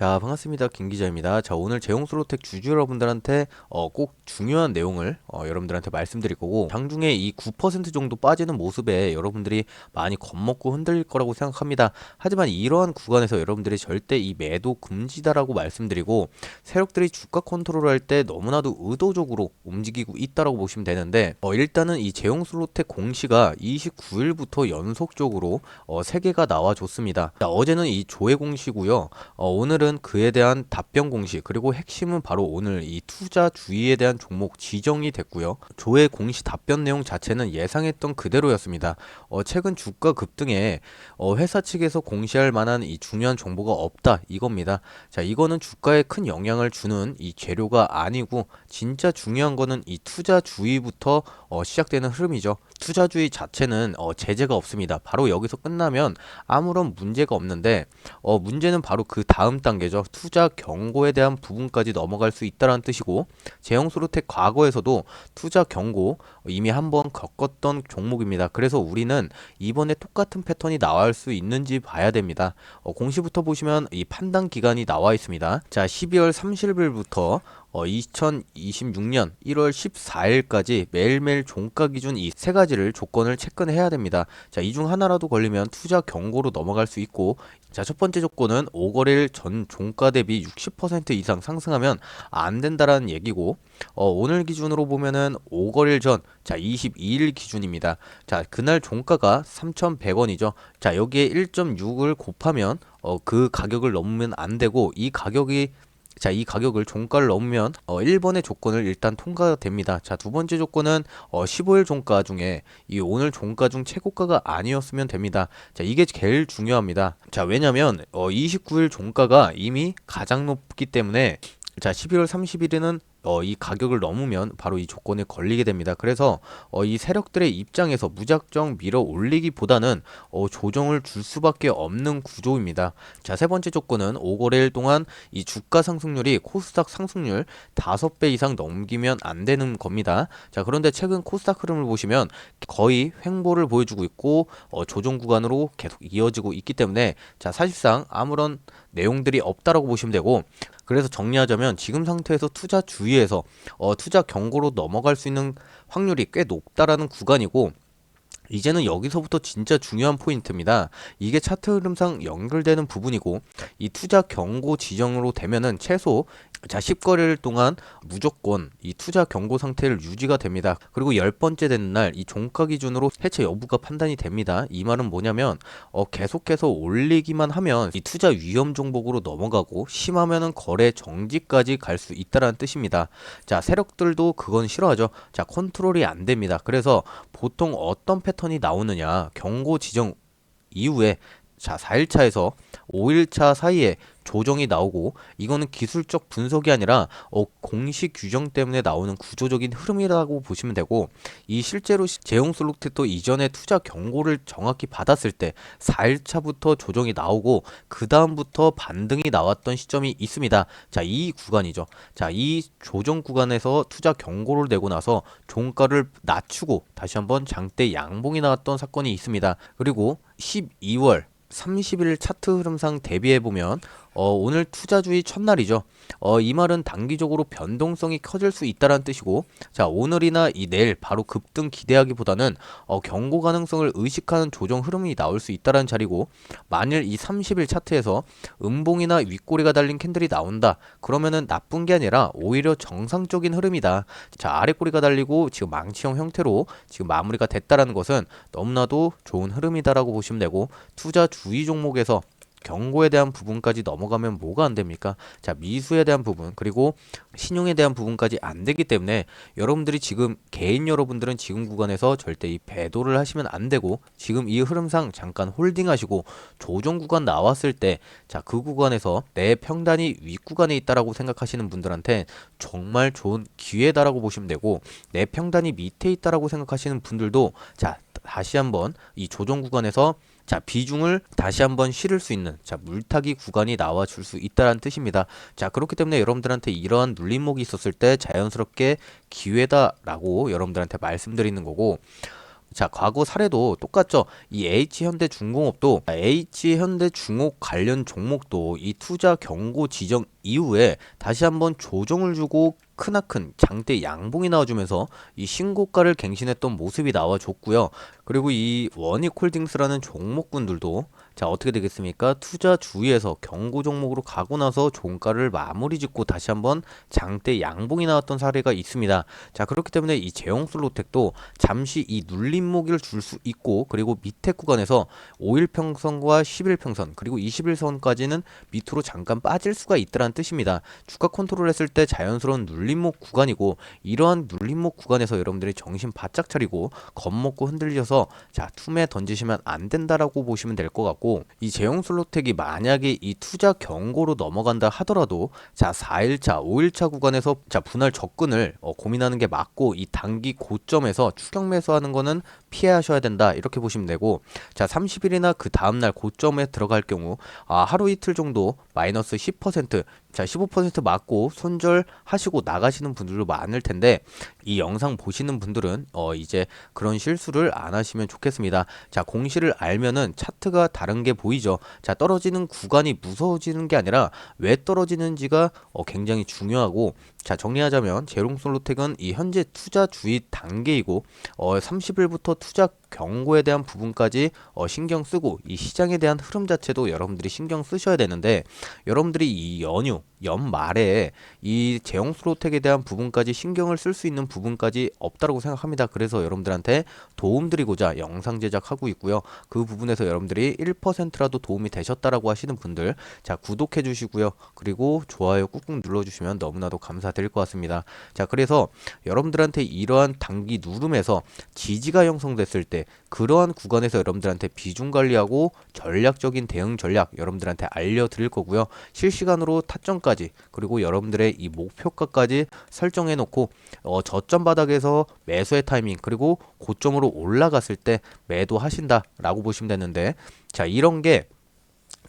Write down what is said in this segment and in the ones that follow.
자, 반갑습니다. 김 기자입니다. 자, 오늘 제용솔로텍 주주 여러분들한테 어, 꼭 중요한 내용을 어, 여러분들한테 말씀드릴 거고 장중에 이 9% 정도 빠지는 모습에 여러분들이 많이 겁먹고 흔들릴 거라고 생각합니다. 하지만 이러한 구간에서 여러분들이 절대 이 매도 금지다라고 말씀드리고 세력들이 주가 컨트롤할 때 너무나도 의도적으로 움직이고 있다라고 보시면 되는데 어, 일단은 이 제용솔로텍 공시가 29일부터 연속적으로 어, 3개가 나와줬습니다. 자, 어제는 이 조회 공시고요. 어, 오늘은 그에 대한 답변 공시 그리고 핵심은 바로 오늘 이 투자 주의에 대한 종목 지정이 됐고요. 조회 공시 답변 내용 자체는 예상했던 그대로였습니다. 어, 최근 주가 급등에 어, 회사 측에서 공시할 만한 이 중요한 정보가 없다 이겁니다. 자, 이거는 주가에 큰 영향을 주는 이 재료가 아니고 진짜 중요한 거는 이 투자 주의부터 어, 시작되는 흐름이죠. 투자 주의 자체는 어, 제재가 없습니다. 바로 여기서 끝나면 아무런 문제가 없는데 어, 문제는 바로 그 다음 단계 죠. 투자 경고에 대한 부분까지 넘어갈 수 있다는 뜻이고 제형소르텍 과거에서도 투자 경고 이미 한번 겪었던 종목입니다. 그래서 우리는 이번에 똑같은 패턴이 나올 수 있는지 봐야 됩니다. 어, 공시부터 보시면 이 판단 기간이 나와 있습니다. 자, 12월 30일부터 어, 2026년 1월 14일까지 매일매일 종가 기준 이 세 가지를 조건을 체크해야 됩니다. 자, 이 중 하나라도 걸리면 투자 경고로 넘어갈 수 있고 자, 첫 번째 조건은 5거래일 전 종가 대비 60% 이상 상승하면 안 된다라는 얘기고 어, 오늘 기준으로 보면은 5거래일 전 자, 22일 기준입니다. 자, 그날 종가가 3,100원이죠. 자, 여기에 1.6을 곱하면 어, 그 가격을 넘으면 안 되고 이 가격이 자, 이 가격을 종가를 넘으면 어, 1번의 조건을 일단 통과됩니다. 자, 두 번째 조건은 어, 15일 종가 중에 이 오늘 종가 중 최고가가 아니었으면 됩니다. 자, 이게 제일 중요합니다. 자, 왜냐면 어, 29일 종가가 이미 가장 높기 때문에 자, 11월 30일에는 어, 이 가격을 넘으면 바로 이 조건에 걸리게 됩니다. 그래서 어, 이 세력들의 입장에서 무작정 밀어 올리기보다는 어, 조정을 줄 수밖에 없는 구조입니다. 자, 세 번째 조건은 5거래일 동안 이 주가 상승률이 코스닥 상승률 5배 이상 넘기면 안 되는 겁니다. 자, 그런데 최근 코스닥 흐름을 보시면 거의 횡보를 보여주고 있고 어, 조정 구간으로 계속 이어지고 있기 때문에 자, 사실상 아무런 내용들이 없다라고 보시면 되고 그래서 정리하자면 지금 상태에서 투자 주의에서 어, 투자 경고로 넘어갈 수 있는 확률이 꽤 높다라는 구간이고 이제는 여기서부터 진짜 중요한 포인트입니다. 이게 차트 흐름상 연결되는 부분이고 이 투자 경고 지정으로 되면은 최소 자 10거래일 동안 무조건 이 투자 경고 상태를 유지가 됩니다. 그리고 열 번째 되는 날 이 종가 기준으로 해체 여부가 판단이 됩니다. 이 말은 뭐냐면 어 계속해서 올리기만 하면 이 투자 위험 종목으로 넘어가고 심하면은 거래 정지까지 갈 수 있다라는 뜻입니다. 자 세력들도 그건 싫어하죠. 자 컨트롤이 안 됩니다. 그래서 보통 어떤 패턴 이 나오느냐. 경고 지정 이후에 자 4일차에서 5일차 사이에 조정이 나오고 이거는 기술적 분석이 아니라 어, 공식 규정 때문에 나오는 구조적인 흐름이라고 보시면 되고 이 실제로 제용 솔루트도 이전에 투자 경고를 정확히 받았을 때 4일차부터 조정이 나오고 그 다음부터 반등이 나왔던 시점이 있습니다. 자, 이 구간이죠. 자, 이 조정 구간에서 투자 경고를 내고 나서 종가를 낮추고 다시 한번 장대 양봉이 나왔던 사건이 있습니다. 그리고 12월 30일 차트 흐름상 대비해 보면 어, 오늘 투자주의 첫날이죠. 어, 이 말은 단기적으로 변동성이 커질 수 있다는 뜻이고, 자 오늘이나 이 내일 바로 급등 기대하기보다는 어, 경고 가능성을 의식하는 조정 흐름이 나올 수 있다는 자리고, 만일 이 30일 차트에서 음봉이나 윗꼬리가 달린 캔들이 나온다. 그러면은 나쁜 게 아니라 오히려 정상적인 흐름이다. 자 아랫꼬리가 달리고 지금 망치형 형태로 지금 마무리가 됐다라는 것은 너무나도 좋은 흐름이다라고 보시면 되고, 투자 주의 종목에서 경고에 대한 부분까지 넘어가면 뭐가 안 됩니까? 자, 미수에 대한 부분, 그리고 신용에 대한 부분까지 안 되기 때문에 여러분들이 지금 개인 여러분들은 지금 구간에서 절대 이 배도를 하시면 안 되고 지금 이 흐름상 잠깐 홀딩 하시고 조정 구간 나왔을 때 자, 그 구간에서 내 평단이 윗 구간에 있다라고 생각하시는 분들한테 정말 좋은 기회다라고 보시면 되고 내 평단이 밑에 있다라고 생각하시는 분들도 자, 다시 한번 이 조정 구간에서 자, 비중을 다시 한번 실을 수 있는 자, 물타기 구간이 나와 줄 수 있다라는 뜻입니다. 자, 그렇기 때문에 여러분들한테 이러한 눌림목이 있었을 때 자연스럽게 기회다라고 여러분들한테 말씀드리는 거고 자, 과거 사례도 똑같죠. 이 H현대중공업도 H현대중업 관련 종목도 이 투자 경고 지정 이후에 다시 한번 조정을 주고 크나큰 장대 양봉이 나와주면서 이 신고가를 갱신했던 모습이 나와줬고요. 그리고 이 원익홀딩스라는 종목군들도 자 어떻게 되겠습니까? 투자 주의에서 경고 종목으로 가고 나서 종가를 마무리 짓고 다시 한번 장대 양봉이 나왔던 사례가 있습니다. 자 그렇기 때문에 이 제형솔로텍도 잠시 이 눌림목을 줄 수 있고 그리고 밑에 구간에서 5일 평선과 10일 평선 그리고 21선까지는 밑으로 잠깐 빠질 수가 있다는 뜻입니다. 주가 컨트롤했을 때 자연스러운 눌림목 구간이고 이러한 눌림목 구간에서 여러분들이 정신 바짝 차리고 겁먹고 흔들려서 자 투매 던지시면 안 된다라고 보시면 될 것 같고 이 제형솔로텍이 만약에 이 투자 경고로 넘어간다 하더라도 자 4일차, 5일차 구간에서 자 분할 접근을 어, 고민하는 게 맞고 이 단기 고점에서 추격 매수하는 거는 피하셔야 된다. 이렇게 보시면 되고 자 30일이나 그 다음날 고점에 들어갈 경우 아 하루 이틀 정도 마이너스 10%, 자 15% 맞고 손절하시고 나가시는 분들도 많을 텐데 이 영상 보시는 분들은 어 이제 그런 실수를 안 하시면 좋겠습니다. 자 공시를 알면은 차트가 다른 게 보이죠. 자 떨어지는 구간이 무서워지는 게 아니라 왜 떨어지는지가 어 굉장히 중요하고 자 정리하자면 제롱솔로텍은 이 현재 투자 주의 단계이고 어 30일부터 투자 경고에 대한 부분까지 어 신경 쓰고 이 시장에 대한 흐름 자체도 여러분들이 신경 쓰셔야 되는데 여러분들이 이 연휴 연말에 이 제형스로텍에 대한 부분까지 신경을 쓸 수 있는 부분까지 없다고 생각합니다. 그래서 여러분들한테 도움드리고자 영상 제작하고 있고요. 그 부분에서 여러분들이 1%라도 도움이 되셨다라고 하시는 분들 자 구독해 주시고요. 그리고 좋아요 꾹꾹 눌러 주시면 너무나도 감사드릴 것 같습니다. 자 그래서 여러분들한테 이러한 단기 누름에서 지지가 형성됐을 때 그러한 구간에서 여러분들한테 비중 관리하고 전략적인 대응 전략 여러분들한테 알려드릴 거고요. 실시간으로 타점까지 그리고 여러분들의 이 목표가까지 설정해 놓고 어, 저점 바닥에서 매수의 타이밍 그리고 고점으로 올라갔을 때 매도하신다라고 보시면 되는데 자 이런 게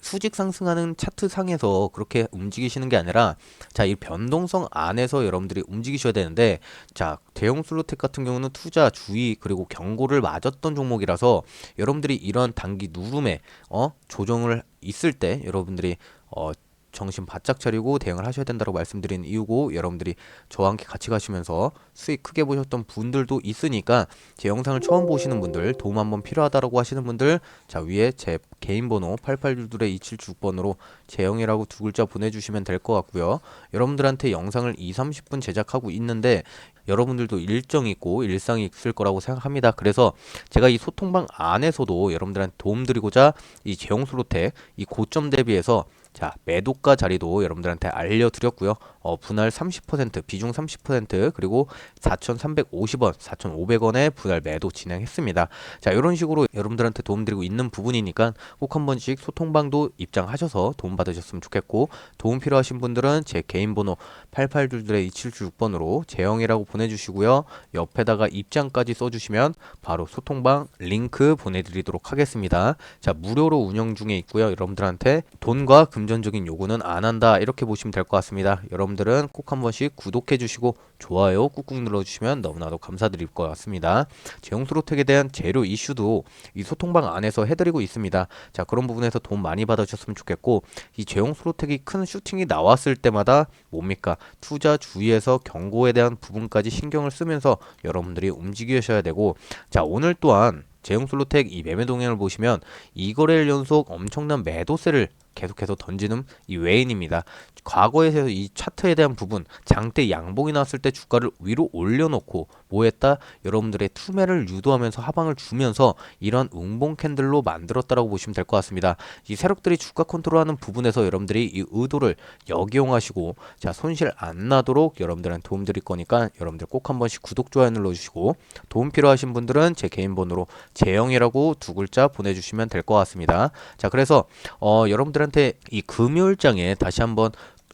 수직 상승하는 차트 상에서 그렇게 움직이시는 게 아니라 자 이 변동성 안에서 여러분들이 움직이셔야 되는데 자 대형 슬로텍 같은 경우는 투자 주의 그리고 경고를 맞았던 종목이라서 여러분들이 이런 단기 누름에 어 조정을 있을 때 여러분들이 어 정신 바짝 차리고 대응을 하셔야 된다고 말씀드린 이유고 여러분들이 저와 함께 같이 가시면서 수익 크게 보셨던 분들도 있으니까 제 영상을 처음 보시는 분들 도움 한번 필요하다라고 하시는 분들 자 위에 제 개인 번호 8822의 276번으로 재영이라고 두 글자 보내주시면 될 것 같고요 여러분들한테 영상을 2, 30분 제작하고 있는데 여러분들도 일정이 있고 일상이 있을 거라고 생각합니다. 그래서 제가 이 소통방 안에서도 여러분들한테 도움드리고자 이 제용스로텍 이 고점 대비해서 자 매도가 자리도 여러분들한테 알려드렸고요. 어, 분할 30% 비중 30% 그리고 4,350원, 4,500원에 분할 매도 진행했습니다. 자 이런 식으로 여러분들한테 도움드리고 있는 부분이니까 꼭 한 번씩 소통방도 입장하셔서 도움 받으셨으면 좋겠고 도움 필요하신 분들은 제 개인 번호 88둘들의 2776번으로 재영이라고 보내주시고요. 옆에다가 입장까지 써주시면 바로 소통방 링크 보내드리도록 하겠습니다. 자 무료로 운영 중에 있고요. 여러분들한테 돈과 금 전적인 요구는 안 한다 이렇게 보시면 될 것 같습니다. 여러분들은 꼭 한 번씩 구독해 주시고 좋아요 꾹꾹 눌러주시면 너무나도 감사드릴 것 같습니다. 제용스로텍에 대한 재료 이슈도 이 소통방 안에서 해드리고 있습니다. 자 그런 부분에서 돈 많이 받으셨으면 좋겠고 이 제용스로텍이 큰 슈팅이 나왔을 때마다 뭡니까 투자 주의에서 경고에 대한 부분까지 신경을 쓰면서 여러분들이 움직이셔야 되고 자 오늘 또한 제용솔로텍 이 매매 동향을 보시면 이거래일 연속 엄청난 매도세를 계속해서 던지는 이 외인입니다. 과거에서 이 차트에 대한 부분 장대 양봉이 나왔을 때 주가를 위로 올려놓고 뭐했다 여러분들의 투매를 유도하면서 하방을 주면서 이런 응봉 캔들로 만들었다라고 보시면 될 것 같습니다. 이 세력들이 주가 컨트롤하는 부분에서 여러분들이 이 의도를 역이용하시고 자 손실 안 나도록 여러분들한테 도움 드릴 거니까 여러분들 꼭 한 번씩 구독 좋아요 눌러주시고 도움 필요하신 분들은 제 개인 번호로 재영이라고 두 글자 보내주시면 될 것 같습니다. 자 그래서 어, 여러분들한테 이 금요일장에 다시 한번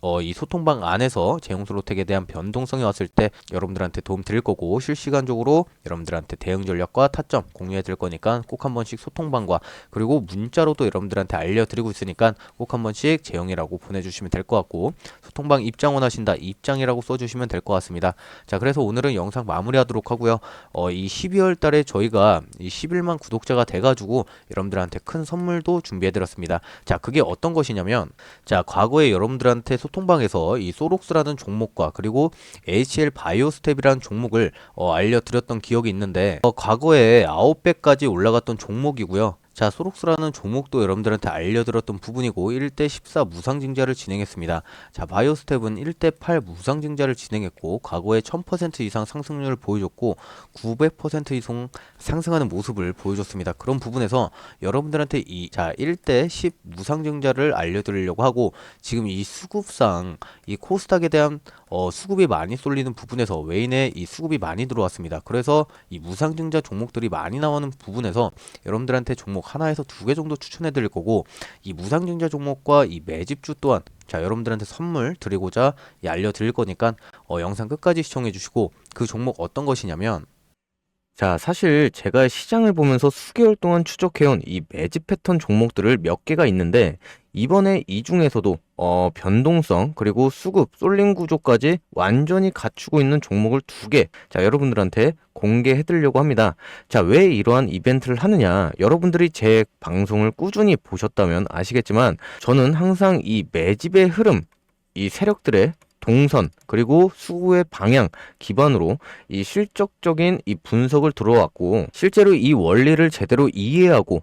어, 이 소통방 안에서 제용스로텍에 대한 변동성이 왔을 때 여러분들한테 도움 드릴 거고 실시간적으로 여러분들한테 대응 전략과 타점 공유해 드릴 거니까 꼭 한 번씩 소통방과 그리고 문자로도 여러분들한테 알려드리고 있으니까 꼭 한 번씩 제용이라고 보내주시면 될 것 같고 소통방 입장 원하신다 입장이라고 써주시면 될 것 같습니다. 자 그래서 오늘은 영상 마무리하도록 하고요. 어, 이 12월 달에 저희가 이 11만 구독자가 돼가지고 여러분들한테 큰 선물도 준비해 드렸습니다. 자 그게 어떤 것이냐면 자 과거에 여러분들한테 소통 방에서 이 소록스라는 종목과 그리고 HL 바이오스텝이라는 종목을 어, 알려드렸던 기억이 있는데 어, 과거에 9배까지 올라갔던 종목이고요. 자, 소록스라는 종목도 여러분들한테 알려드렸던 부분이고 1대 14 무상증자를 진행했습니다. 자, 바이오스텝은 1대 8 무상증자를 진행했고 과거에 1000% 이상 상승률을 보여줬고 900% 이상 상승하는 모습을 보여줬습니다. 그런 부분에서 여러분들한테 이 자, 1대 10 무상증자를 알려드리려고 하고 지금 이 수급상 이 코스닥에 대한 어, 수급이 많이 쏠리는 부분에서 외인의 이 수급이 많이 들어왔습니다. 그래서 이 무상증자 종목들이 많이 나오는 부분에서 여러분들한테 종목 하나에서 두 개 정도 추천해 드릴 거고 이 무상증자 종목과 이 매집주 또한 자 여러분들한테 선물 드리고자 이 알려드릴 거니까 어, 영상 끝까지 시청해 주시고 그 종목 어떤 것이냐면 자, 사실 제가 시장을 보면서 수개월 동안 추적해온 이 매집 패턴 종목들을 몇 개가 있는데 이번에 이 중에서도 어, 변동성 그리고 수급 쏠림 구조까지 완전히 갖추고 있는 종목을 두 개, 자, 여러분들한테 공개해 드리려고 합니다. 자, 왜 이러한 이벤트를 하느냐? 여러분들이 제 방송을 꾸준히 보셨다면 아시겠지만 저는 항상 이 매집의 흐름, 이 세력들의 동선 그리고 수구의 방향 기반으로 이 실적적인 이 분석을 들어왔고 실제로 이 원리를 제대로 이해하고